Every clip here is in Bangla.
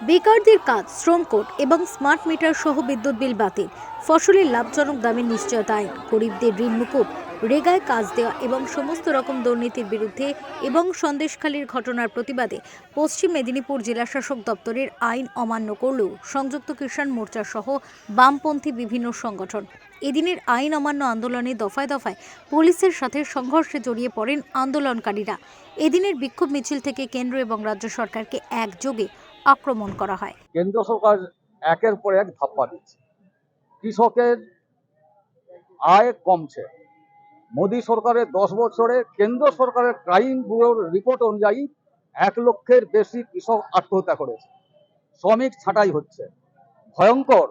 বেকারদের কাজ, শ্রম কোড এবং স্মার্ট মিটার সহ বিদ্যুৎ বিল বাতিল। ফসলের লাভজনক দামের নিশ্চয়তা আইন গরিবদের ঋণ মুকুব, রেগায় কাজ দেওয়া এবং সমস্ত রকম দুর্নীতির বিরুদ্ধে এবং সন্দেশখালীর ঘটনার প্রতিবাদে পশ্চিম মেদিনীপুর জেলাশাসক দপ্তরের আইন অমান্য করলেও সংযুক্ত কিষাণ মোর্চা সহ বামপন্থী বিভিন্ন সংগঠন। এদিনের আইন অমান্য আন্দোলনে দফায় দফায় পুলিশের সাথে সংঘর্ষে জড়িয়ে পড়েন আন্দোলনকারীরা। এদিনের বিক্ষোভ মিছিল থেকে কেন্দ্র এবং রাজ্য সরকারকে একযোগে আক্রমণ করা হয়। কেন্দ্র সরকার একের পর এক ধাপ্পা দিচ্ছে। কৃষকের আয় কমছে। মোদী সরকারের দশ বছরে কেন্দ্র সরকারের ক্রাইম ব্যুরোর রিপোর্ট অনুযায়ী এক লক্ষের বেশি কৃষক আত্মহত্যা করেছে। শ্রমিক ছাঁটাই হচ্ছে। ভয়ঙ্কর।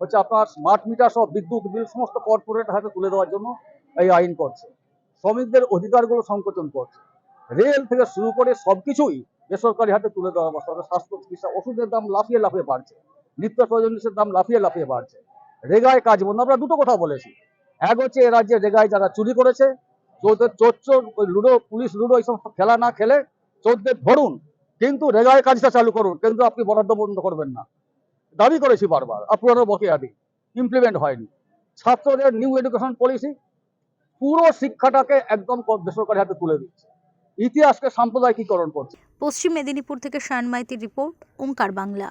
হচ্ছে আপনার স্মার্ট মিটার সহ বিদ্যুৎ বিল সমস্ত কর্পোরেট হাতে তুলে দেওয়ার জন্য এই আইন করছে। শ্রমিকদের অধিকারগুলো সংকোচন করছে। রেল থেকে শুরু করে সবকিছুই বেসরকারি হাতে তুলে দেওয়ার অবস্থা। স্বাস্থ্য চিকিৎসা ওষুধের দাম লাফিয়ে লাফিয়ে বাড়ছে। নিত্য প্রয়োজন জিনিসের দাম লাফিয়ে লাফিয়ে বাড়ছে। রেগায় কাজ বন্ধ। আমরা দুটো কথা বলেছি। এক হচ্ছে এ রাজ্যে রেগায় যারা চুরি করেছে চোরদের চোর ওই লুডো, পুলিশ লুডো এই সমস্ত খেলা না খেলে চোরদের ধরুন, কিন্তু রেগায় কাজটা চালু করুন, কিন্তু আপনি বরাদ্দ বন্ধ করবেন না। দাবি করেছি বারবার বকেয়া দিই ইমপ্লিমেন্ট হয়নি। ছাত্রদের নিউ এডুকেশন পলিসি পুরো শিক্ষাটাকে একদম বেসরকারি হাতে তুলে দিচ্ছে। ইতিহাসকে সাম্প্রদায়িকীকরণ করছে। পশ্চিম মেদিনীপুর থেকে শায়ন মাইতির রিপোর্ট ওঙ্কার বাংলা।